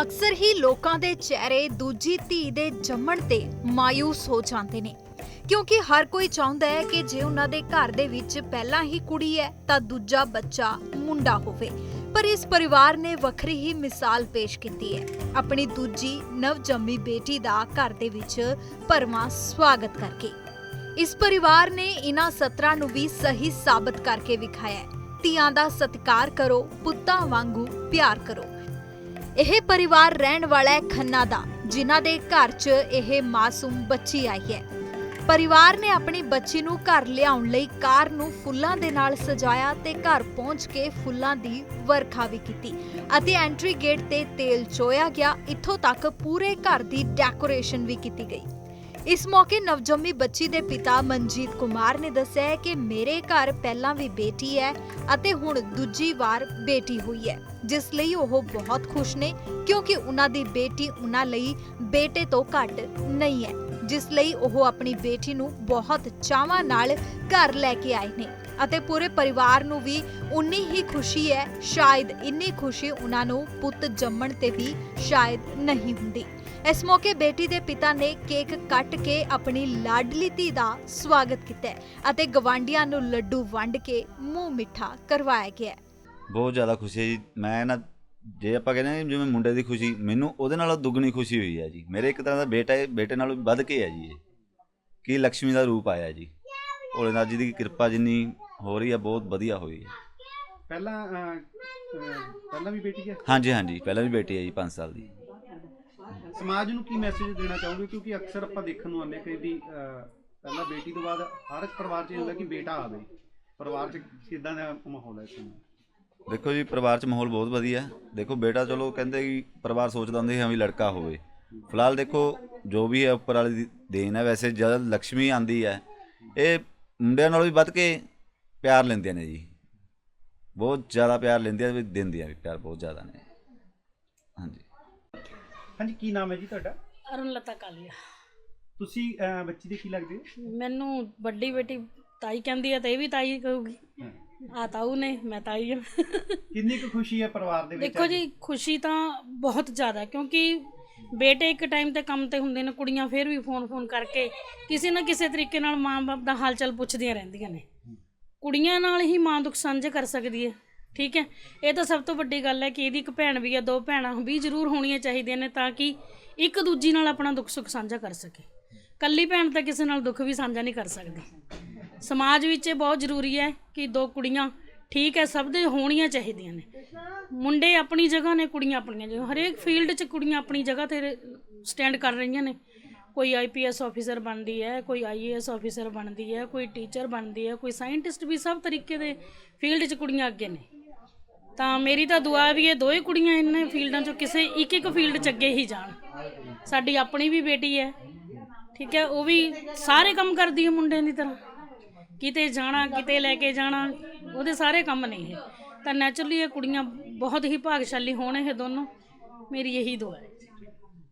ਅਕਸਰ ਹੀ ਲੋਕਾਂ ਦੇ ਚਿਹਰੇ ਦੂਜੀ ਧੀ ਦੇ ਜੰਮਣ ਤੇ ਮਾਇੂਸ ਹੋ ਜਾਂਦੇ ਨੇ। ਕਿਉਂਕਿ ਹਰ ਕੋਈ ਚਾਹੁੰਦਾ ਹੈ ਕਿ ਜੇ ਉਹਨਾਂ ਦੇ ਘਰ ਦੇ ਵਿੱਚ ਪਹਿਲਾਂ ਹੀ ਕੁੜੀ ਹੈ, ਤਾਂ ਦੂਜਾ ਬੱਚਾ ਮੁੰਡਾ ਹੋਵੇ। ਪਰ ਇਸ ਪਰਿਵਾਰ ਨੇ ਵੱਖਰੀ ਹੀ ਮਿਸਾਲ ਪੇਸ਼ ਕੀਤੀ ਹੈ। ਆਪਣੀ ਦੂਜੀ ਨਵਜੰਮੀ ਬੇਟੀ ਦਾ ਘਰ ਦੇ ਵਿੱਚ ਭਰਵਾਂ ਸਵਾਗਤ ਕਰਕੇ। ਇਸ ਪਰਿਵਾਰ ਨੇ ਇਨ੍ਹਾਂ ਸਤਰਾਂ ਨੂੰ ਵੀ ਸਹੀ ਸਾਬਤ ਕਰਕੇ ਵਿਖਾਇਆ ਧੀਆਂ ਦਾ ਸਤਿਕਾਰ ਕਰੋ, ਪੁੱਤਾਂ ਵਾਂਗੂ ਪਿਆਰ ਕਰੋ। ਇਹ ਪਰਿਵਾਰ ਰਹਿਣ ਵਾਲਾ ਹੈ ਖੰਨਾ ਦਾ, ਜਿਨ੍ਹਾਂ ਦੇ ਘਰ 'ਚ ਇਹ ਮਾਸੂਮ ਬੱਚੀ ਆਈ ਹੈ। ਪਰਿਵਾਰ ਨੇ ਆਪਣੀ ਬੱਚੀ ਨੂੰ ਘਰ ਲਿਆਉਣ ਲਈ ਕਾਰ ਨੂੰ ਫੁੱਲਾਂ ਦੇ ਨਾਲ ਸਜਾਇਆ ਤੇ ਘਰ ਪਹੁੰਚ ਕੇ ਫੁੱਲਾਂ ਦੀ ਵਰਖਾ ਵੀ ਕੀਤੀ ਅਤੇ ਐਂਟਰੀ ਗੇਟ ਤੇ ਤੇਲ ਚੋਇਆ ਗਿਆ। ਇੱਥੋਂ ਤੱਕ ਪੂਰੇ ਘਰ ਦੀ ਡੈਕੋਰੇਸ਼ਨ ਵੀ ਕੀਤੀ ਗਈ। ਇਸ ਮੌਕੇ ਨਵਜੰਮੀ ਬੱਚੀ ਦੇ ਪਿਤਾ ਮਨਜੀਤ ਕੁਮਾਰ ਨੇ ਦੱਸਿਆ ਕਿ ਮੇਰੇ ਘਰ ਪਹਿਲਾਂ ਵੀ ਬੇਟੀ ਹੈ ਅਤੇ ਹੁਣ ਦੂਜੀ ਵਾਰ ਬੇਟੀ ਹੋਈ ਹੈ, ਜਿਸ ਲਈ ਉਹ ਬਹੁਤ ਖੁਸ਼ ਨੇ ਕਿਉਂਕਿ ਉਹਨਾਂ ਦੀ ਬੇਟੀ ਉਹਨਾਂ ਲਈ ਬੇਟੇ ਤੋਂ ਘੱਟ ਨਹੀਂ ਹੈ, ਜਿਸ ਲਈ ਉਹ ਆਪਣੀ ਬੇਟੀ ਨੂੰ ਬਹੁਤ ਚਾਵਾਂ ਨਾਲ ਘਰ ਲੈ ਕੇ ਆਏ ਨੇ ਅਤੇ ਪੂਰੇ ਪਰਿਵਾਰ ਨੂੰ ਵੀ ਉਨੀ ਹੀ ਖੁਸ਼ੀ ਹੈ, ਸ਼ਾਇਦ ਇੰਨੀ ਖੁਸ਼ੀ ਉਹਨਾਂ ਨੂੰ ਪੁੱਤ ਜੰਮਣ ਤੇ ਵੀ ਸ਼ਾਇਦ ਨਹੀਂ ਹੁੰਦੀ। ਇਸ ਮੌਕੇ ਬੇਟੀ ਦੇ ਪਿਤਾ ਨੇ ਕੇਕ ਕੱਟ ਕੇ ਆਪਣੀ ਲਾਡਲੀ ਧੀ ਦਾ ਸਵਾਗਤ ਕੀਤਾ ਅਤੇ ਗਵਾਂਡੀਆਂ ਨੂੰ ਲੱਡੂ ਵੰਡ ਕੇ ਮੂੰਹ ਮਿੱਠਾ ਕਰਵਾਇਆ ਗਿਆ। ਬਹੁਤ ਜ਼ਿਆਦਾ ਖੁਸ਼ੀ ਹੈ ਜੀ। ਮੈਂ ਨਾ ਜੇ ਆਪਾਂ ਕਹਿੰਦੇ ਹਾਂ ਜਿਵੇਂ ਮੁੰਡੇ ਦੀ ਖੁਸ਼ੀ ਮੈਨੂੰ ਉਹਦੇ ਨਾਲੋਂ ਦੁੱਗਣੀ ਖੁਸ਼ੀ ਹੋਈ ਹੈ ਜੀ। ਮੇਰੇ ਇੱਕ ਤਰ੍ਹਾਂ ਦਾ ਬੇਟਾ ਹੈ ਬੇਟੇ ਨਾਲੋਂ ਵੀ ਵੱਧ ਕੇ ਹੈ ਜੀ ਇਹ। ਕੀ ਲక్ష్ਮੀ ਦਾ ਰੂਪ ਆਇਆ ਜੀ। ਭੋਲੇਨਾਥ ਜੀ ਦੀ ਕਿਰਪਾ ਜਿੰਨੀ ਹੋ ਰਹੀ ਹੈ ਬਹੁਤ ਵਧੀਆ ਹੋਈ ਹੈ। ਪਹਿਲਾਂ ਪਹਿਲਾਂ ਵੀ ਬੇਟੀ ਹੈ? ਹਾਂਜੀ ਹਾਂਜੀ। ਪਹਿਲਾਂ ਵੀ ਬੇਟੀ ਹੈ ਜੀ 5 ਸਾਲ ਦੀ। ਸਮਾਜ ਨੂੰ ਕੀ ਮੈਸੇਜ ਦੇਣਾ ਚਾਹੋਗੇ? ਕਿਉਂਕਿ ਅਕਸਰ ਆਪਾਂ ਦੇਖਣ ਨੂੰ ਆਉਂਦੇ ਕਿ ਵੀ ਪਹਿਲਾਂ ਬੇਟੀ ਤੋਂ ਬਾਅਦ ਹਰ ਇੱਕ ਪਰਿਵਾਰ 'ਚ ਇਹ ਹੁੰਦਾ ਕਿ ਬੇਟਾ ਆਵੇ। ਪਰਿਵਾਰ 'ਚ ਕਿਦਾਂ ਦਾ ਮਾਹੌਲ ਹੈ ਇਸ ਸਮੇਂ? ਦੇਖੋ ਜੀ, ਪਰਿਵਾਰ 'ਚ ਮਾਹੌਲ ਬਹੁਤ ਵਧੀਆ ਦੇਖੋ, ਬੇਟਾ ਚਲੋ ਕਹਿੰਦੇ ਕਿ ਪਰਿਵਾਰ ਸੋਚਦਾ ਹੁੰਦੇ ਹਾਂ ਵੀ ਲੜਕਾ ਹੋਵੇ। ਫਿਲਹਾਲ ਦੇਖੋ, ਜੋ ਵੀ ਹੈ ਉੱਪਰ ਵਾਲੀ ਦੀ ਦੇਣ ਹੈ, ਵੈਸੇ ਜਦ ਲక్ష్ਮੀ ਆਂਦੀ ਹੈ। ਇਹ ਮੁੰਡਿਆਂ ਨਾਲੋਂ ਵੀ ਵੱਧ ਕੇ ਪਿਆਰ ਲੈਂਦੇ ਨੇ ਜੀ। ਬਹੁਤ ਜ਼ਿਆਦਾ ਪਿਆਰ ਲੈਂਦੀਆਂ ਵੀ ਦਿੰਦੀਆਂ ਵੀ ਪਿਆਰ, ਬਹੁਤ ਜ਼ਿਆਦਾ ਨੇ। ਹਾਂਜੀ। ਹਾਂਜੀ ਕੀ ਨਾਮ ਹੈ ਜੀ ਤੁਹਾਡਾ? ਅਰੁਣ ਲਤਾ ਕਾਲੀਆ। ਤੁਸੀਂ ਅਹ, ਬੱਚੀ ਦੇ ਕੀ ਲੱਗਦੇ ਹੋ? ਮੈਨੂੰ ਵੱਡੀ ਬੇਟੀ ਤਾਈ ਕਹਿੰਦੀ ਹੈ ਤੇ ਇਹ ਵੀ ਤਾਈ ਕਹੂਗੀ। ਆ ਤਾਊ ਨੇ ਮੈਂ ਤਾਈ ਹਾਂ। ਕਿੰਨੀ ਕੁ ਖੁਸ਼ੀ ਹੈ ਪਰਿਵਾਰ ਦੇ ਵਿੱਚ ਦੇਖੋ ਜੀ ਖੁਸ਼ੀ ਤਾਂ ਬਹੁਤ ਜ਼ਿਆਦਾ ਹੈ ਕਿਉਂਕਿ ਬੇਟੇ ਇੱਕ ਟਾਈਮ ਤੇ ਕੰਮ ਤੇ ਹੁੰਦੇ ਨੇ ਕੁੜੀਆਂ ਫਿਰ ਵੀ ਫੋਨ ਫੋਨ ਕਰਕੇ ਕਿਸੇ ਨਾ ਕਿਸੇ ਤਰੀਕੇ ਨਾਲ ਮਾਂ-ਬਾਪ ਦਾ ਹਾਲ ਚਾਲ ਪੁੱਛਦੀਆਂ ਰਹਿੰਦੀਆਂ ਨੇ। ਕੁੜੀਆਂ ਨਾਲ ਹੀ ਮਾਂ ਦੁੱਖ ਸਾਂਝੇ ਕਰ ਸਕਦੀ ਹੈ। ਠੀਕ ਹੈ? ਇਹ ਤਾਂ ਸਭ ਤੋਂ ਵੱਡੀ ਗੱਲ ਹੈ ਕਿ ਇਹਦੀ ਇੱਕ ਭੈਣ ਵੀ ਹੈ, ਦੋ ਭੈਣਾਂ ਵੀ ਜ਼ਰੂਰ ਹੋਣੀਆਂ ਚਾਹੀਦੀਆਂ ਨੇ ਤਾਂ ਕਿ ਇੱਕ ਦੂਜੀ ਨਾਲ ਆਪਣਾ ਦੁੱਖ ਸੁੱਖ ਸਾਂਝਾ ਕਰ ਸਕੇ। ਕੱਲੀ ਭੈਣ ਤਾਂ ਕਿਸੇ ਨਾਲ ਦੁੱਖ ਵੀ ਸਾਂਝਾ ਨਹੀਂ ਕਰ ਸਕਦੀ। ਸਮਾਜ ਵਿੱਚ ਇਹ ਬਹੁਤ ਜ਼ਰੂਰੀ ਹੈ ਕਿ ਦੋ ਕੁੜੀਆਂ ਠੀਕ ਹੈ, ਸਭ ਦੇ ਹੋਣੀਆਂ ਚਾਹੀਦੀਆਂ ਨੇ। ਮੁੰਡੇ ਆਪਣੀ ਜਗ੍ਹਾ ਨੇ, ਕੁੜੀਆਂ ਆਪਣੀਆਂ ਜਗ੍ਹਾ। ਹਰੇਕ ਫੀਲਡ 'ਚ ਕੁੜੀਆਂ ਆਪਣੀ ਜਗ੍ਹਾ ਤੇ ਸਟੈਂਡ ਕਰ ਰਹੀਆਂ ਨੇ। ਕੋਈ ਆਈਪੀਐਸ ਆਫੀਸਰ ਬਣਦੀ ਹੈ, ਕੋਈ ਆਈਏਐਸ ਆਫੀਸਰ ਬਣਦੀ ਹੈ, ਕੋਈ ਟੀਚਰ ਬਣਦੀ ਹੈ, ਕੋਈ ਸਾਇੰਟਿਸਟ ਵੀ ਸਭ ਤਰੀਕੇ ਦੇ ਫੀਲਡ 'ਚ ਕੁੜੀਆਂ ਅੱਗੇ ਨੇ। ਤਾਂ ਮੇਰੀ ਤਾਂ ਦੁਆ ਵੀ ਇਹ ਦੋਵੇਂ ਕੁੜੀਆਂ ਇਹਨਾਂ ਫੀਲਡਾਂ 'ਚੋਂ ਕਿਸੇ ਇੱਕ ਇੱਕ ਫੀਲਡ 'ਚ ਅੱਗੇ ਹੀ ਜਾਣ। ਸਾਡੀ ਆਪਣੀ ਵੀ ਬੇਟੀ ਹੈ, ਠੀਕ ਹੈ, ਉਹ ਵੀ ਸਾਰੇ ਕੰਮ ਕਰਦੀ ਹੈ ਮੁੰਡਿਆਂ ਦੀ ਤਰ੍ਹਾਂ। ਕਿਤੇ ਜਾਣਾ, ਕਿਤੇ ਲੈ ਕੇ ਜਾਣਾ, ਉਹਦੇ ਸਾਰੇ ਕੰਮ ਨਹੀਂ ਹੈ ਤਾਂ ਨੈਚੁਰਲੀ ਇਹ ਕੁੜੀਆਂ ਬਹੁਤ ਹੀ ਭਾਗਸ਼ਾਲੀ ਹੋਣ ਇਹ ਦੋਨੋਂ। ਮੇਰੀ ਇਹੀ ਦੁਆ ਹੈ।